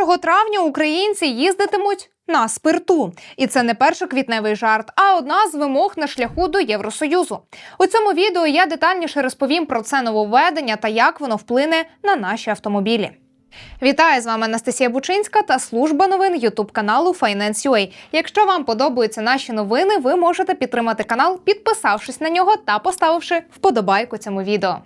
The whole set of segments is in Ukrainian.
1 травня українці їздитимуть на спирту, і це не першоквітневий жарт, а одна з вимог на шляху до Євросоюзу. У цьому відео я детальніше розповім про це нововведення та як воно вплине на наші автомобілі. Вітаю з вами Анастасія Бучинська та служба новин Ютуб каналу Finance.ua. Якщо вам подобаються наші новини, ви можете підтримати канал, підписавшись на нього та поставивши вподобайку цьому відео.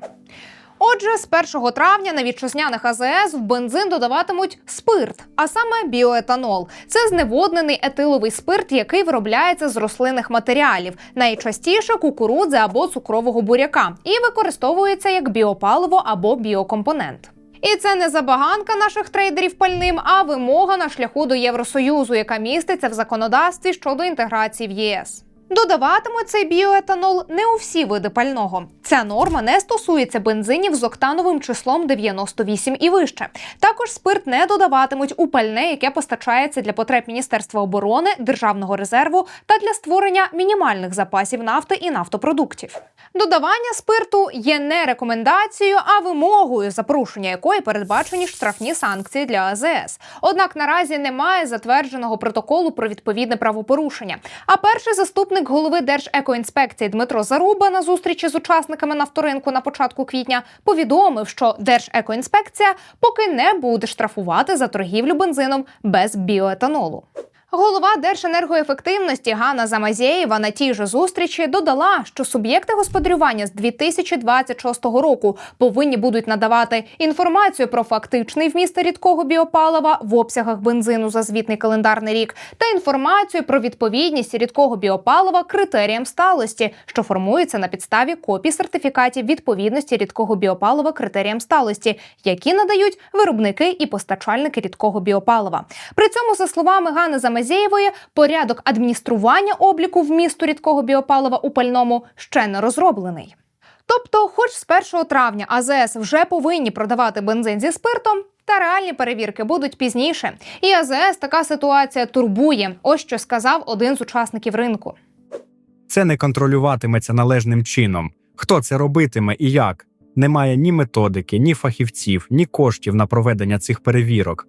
Отже, з 1 травня на вітчизняних АЗС в бензин додаватимуть спирт, а саме біоетанол. Це зневоднений етиловий спирт, який виробляється з рослинних матеріалів, найчастіше кукурудзи або цукрового буряка, і використовується як біопаливо або біокомпонент. І це не забаганка наших трейдерів пальним, а вимога на шляху до Євросоюзу, яка міститься в законодавстві щодо інтеграції в ЄС. Додаватимуть цей біоетанол не у всі види пального. Ця норма не стосується бензинів з октановим числом 98 і вище. Також спирт не додаватимуть у пальне, яке постачається для потреб Міністерства оборони, державного резерву та для створення мінімальних запасів нафти і нафтопродуктів. Додавання спирту є не рекомендацією, а вимогою, за порушення якої передбачені штрафні санкції для АЗС. Однак наразі немає затвердженого протоколу про відповідне правопорушення. А перший заступник голови Держекоінспекції Дмитро Заруба на зустрічі з учасниками нафторинку на початку квітня повідомив, що Держекоінспекція поки не буде штрафувати за торгівлю бензином без біоетанолу. Голова Держенергоефективності Ганна Замазєєва на тій же зустрічі додала, що суб'єкти господарювання з 2026 року повинні будуть надавати інформацію про фактичний вміст рідкого біопалива в обсягах бензину за звітний календарний рік та інформацію про відповідність рідкого біопалива критеріям сталості, що формується на підставі копій сертифікатів відповідності рідкого біопалива критеріям сталості, які надають виробники і постачальники рідкого біопалива. При цьому, за словами Гани Замазєєвої, порядок адміністрування обліку вмісту рідкого біопалива у пальному ще не розроблений. Тобто, хоч з 1 травня АЗС вже повинні продавати бензин зі спиртом, та реальні перевірки будуть пізніше. І АЗС така ситуація турбує. Ось що сказав один з учасників ринку. Це не контролюватиметься належним чином. Хто це робитиме і як? Немає ні методики, ні фахівців, ні коштів на проведення цих перевірок.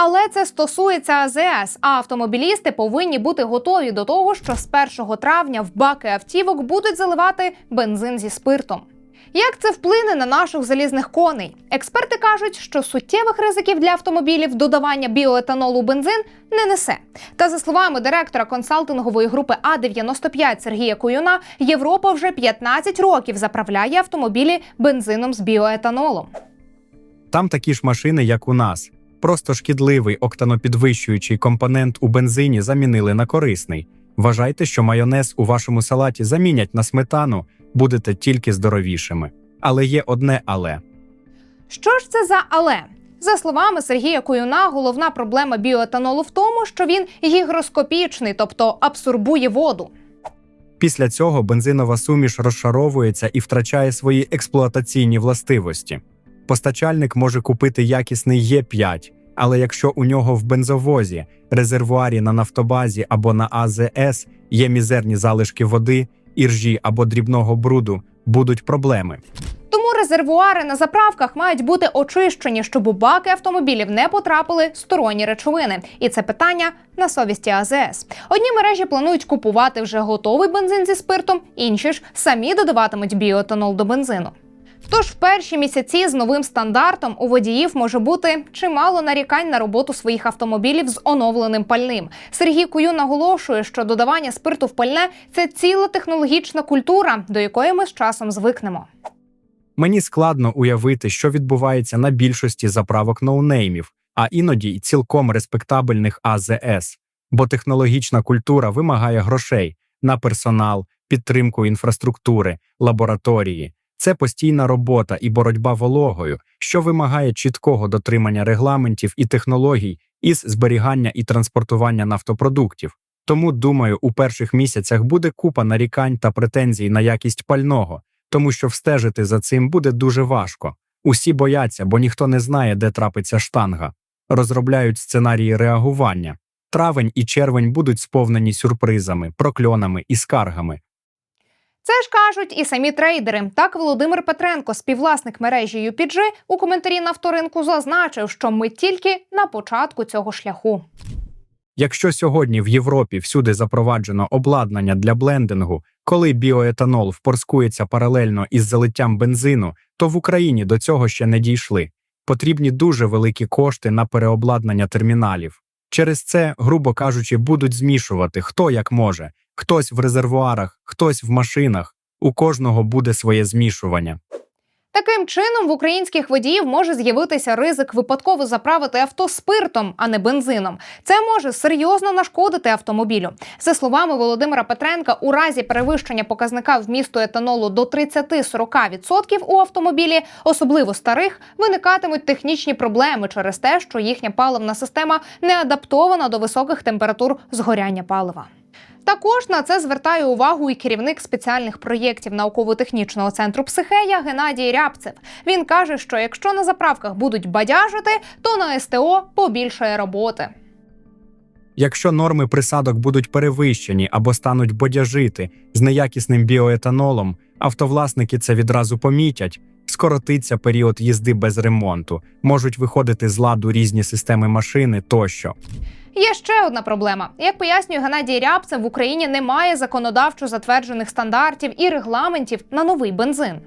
Але це стосується АЗС, а автомобілісти повинні бути готові до того, що з 1 травня в баки автівок будуть заливати бензин зі спиртом. Як це вплине на наших залізних коней? Експерти кажуть, що суттєвих ризиків для автомобілів додавання біоетанолу у бензин не несе. Та за словами директора консалтингової групи А95 Сергія Куюна, Європа вже 15 років заправляє автомобілі бензином з біоетанолом. Там такі ж машини, як у нас. Просто шкідливий октанопідвищуючий компонент у бензині замінили на корисний. Вважайте, що майонез у вашому салаті замінять на сметану, будете тільки здоровішими. Але є одне але. Що ж це за але? За словами Сергія Куюна, головна проблема біоетанолу в тому, що він гігроскопічний, тобто абсорбує воду. Після цього бензинова суміш розшаровується і втрачає свої експлуатаційні властивості. Постачальник може купити якісний Є5, але якщо у нього в бензовозі, резервуарі на нафтобазі або на АЗС є мізерні залишки води, іржі або дрібного бруду, будуть проблеми. Тому резервуари на заправках мають бути очищені, щоб у баки автомобілів не потрапили сторонні речовини. І це питання на совісті АЗС. Одні мережі планують купувати вже готовий бензин зі спиртом, інші ж самі додаватимуть біоетанол до бензину. Тож в перші місяці з новим стандартом у водіїв може бути чимало нарікань на роботу своїх автомобілів з оновленим пальним. Сергій Кую наголошує, що додавання спирту в пальне це ціла технологічна культура, до якої ми з часом звикнемо. Мені складно уявити, що відбувається на більшості заправок ноунеймів, а іноді й цілком респектабельних АЗС, бо технологічна культура вимагає грошей на персонал, підтримку інфраструктури, лабораторії. Це постійна робота і боротьба вологою, що вимагає чіткого дотримання регламентів і технологій із зберігання і транспортування нафтопродуктів. Тому, думаю, у перших місяцях буде купа нарікань та претензій на якість пального, тому що встежити за цим буде дуже важко. Усі бояться, бо ніхто не знає, де трапиться штанга. Розробляють сценарії реагування. Травень і червень будуть сповнені сюрпризами, прокльонами і скаргами. Це ж кажуть і самі трейдери. Так Володимир Петренко, співвласник мережі UPG, у коментарі на авторинку зазначив, що ми тільки на початку цього шляху. Якщо сьогодні в Європі всюди запроваджено обладнання для блендингу, коли біоетанол впорскується паралельно із залиттям бензину, то в Україні до цього ще не дійшли. Потрібні дуже великі кошти на переобладнання терміналів. Через це, грубо кажучи, будуть змішувати хто як може, хтось в резервуарах, хтось в машинах. У кожного буде своє змішування. Таким чином, в українських водіїв може з'явитися ризик випадково заправити авто спиртом, а не бензином. Це може серйозно нашкодити автомобілю. За словами Володимира Петренка, у разі перевищення показника вмісту етанолу до 30-40% у автомобілі, особливо старих, виникатимуть технічні проблеми через те, що їхня паливна система не адаптована до високих температур згоряння палива. Також на це звертає увагу і керівник спеціальних проєктів науково-технічного центру психея Геннадій Рябцев. Він каже, що якщо на заправках будуть бадяжити, то на СТО побільшає роботи. Якщо норми присадок будуть перевищені або стануть бодяжити з неякісним біоетанолом, автовласники це відразу помітять. Скоротиться період їзди без ремонту, можуть виходити з ладу різні системи машини тощо. Є ще одна проблема. Як пояснює Геннадій Рябцев, в Україні немає законодавчо затверджених стандартів і регламентів на новий бензин.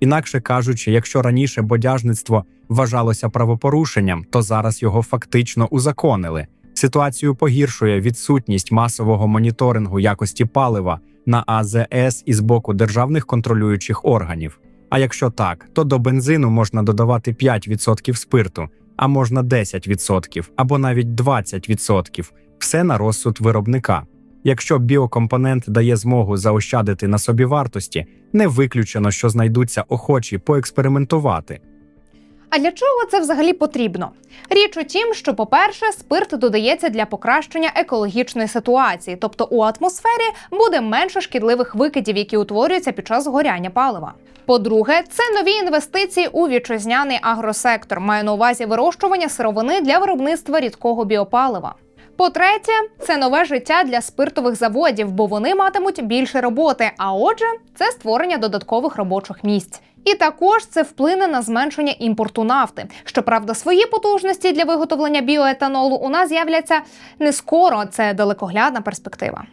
Інакше кажучи, якщо раніше бодяжництво вважалося правопорушенням, то зараз його фактично узаконили. Ситуацію погіршує відсутність масового моніторингу якості палива на АЗС із боку державних контролюючих органів. А якщо так, то до бензину можна додавати 5% спирту, а можна 10% або навіть 20%. Все на розсуд виробника. Якщо біокомпонент дає змогу заощадити на собівартості, не виключено, що знайдуться охочі поекспериментувати. А для чого це взагалі потрібно? Річ у тім, що, по-перше, спирт додається для покращення екологічної ситуації, тобто у атмосфері буде менше шкідливих викидів, які утворюються під час горяння палива. По-друге, це нові інвестиції у вітчизняний агросектор, має на увазі вирощування сировини для виробництва рідкого біопалива. По-третє, це нове життя для спиртових заводів, бо вони матимуть більше роботи. А отже, це створення додаткових робочих місць. І також це вплине на зменшення імпорту нафти. Щоправда, свої потужності для виготовлення біоетанолу у нас з'являться не скоро. Це далекоглядна перспектива.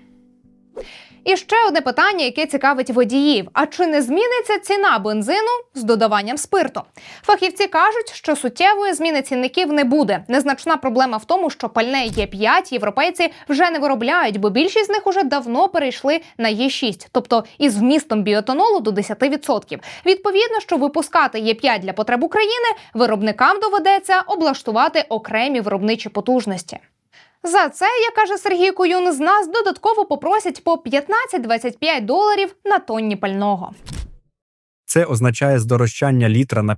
І ще одне питання, яке цікавить водіїв: а чи не зміниться ціна бензину з додаванням спирту? Фахівці кажуть, що суттєвої зміни цінників не буде. Незначна проблема в тому, що пальне Є5 європейці вже не виробляють, бо більшість з них уже давно перейшли на Є6, тобто із вмістом біотонолу до 10%. Відповідно, що випускати Є5 для потреб України виробникам доведеться облаштувати окремі виробничі потужності. За це, як каже Сергій Куюн, з нас додатково попросять по 15-25 доларів на тонні пального. Це означає здорожчання літра на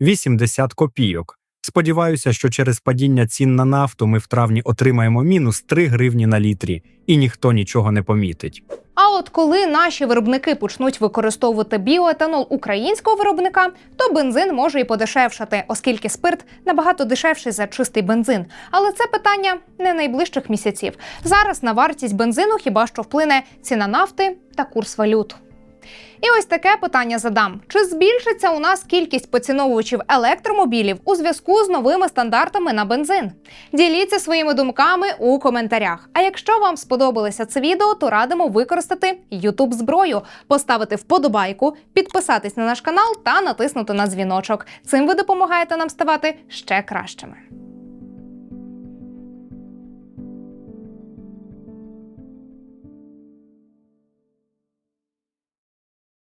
50-80 копійок. Сподіваюся, що через падіння цін на нафту ми в травні отримаємо мінус 3 гривні на літрі, і ніхто нічого не помітить. А от коли наші виробники почнуть використовувати біоетанол українського виробника, то бензин може і подешевшати, оскільки спирт набагато дешевший за чистий бензин. Але це питання не найближчих місяців. Зараз на вартість бензину хіба що вплине ціна нафти та курс валют. І ось таке питання задам: чи збільшиться у нас кількість поціновувачів електромобілів у зв'язку з новими стандартами на бензин? Діліться своїми думками у коментарях. А якщо вам сподобалося це відео, то радимо використати youtube зброю, поставити вподобайку, підписатись на наш канал та натиснути на дзвіночок. Цим ви допомагаєте нам ставати ще кращими.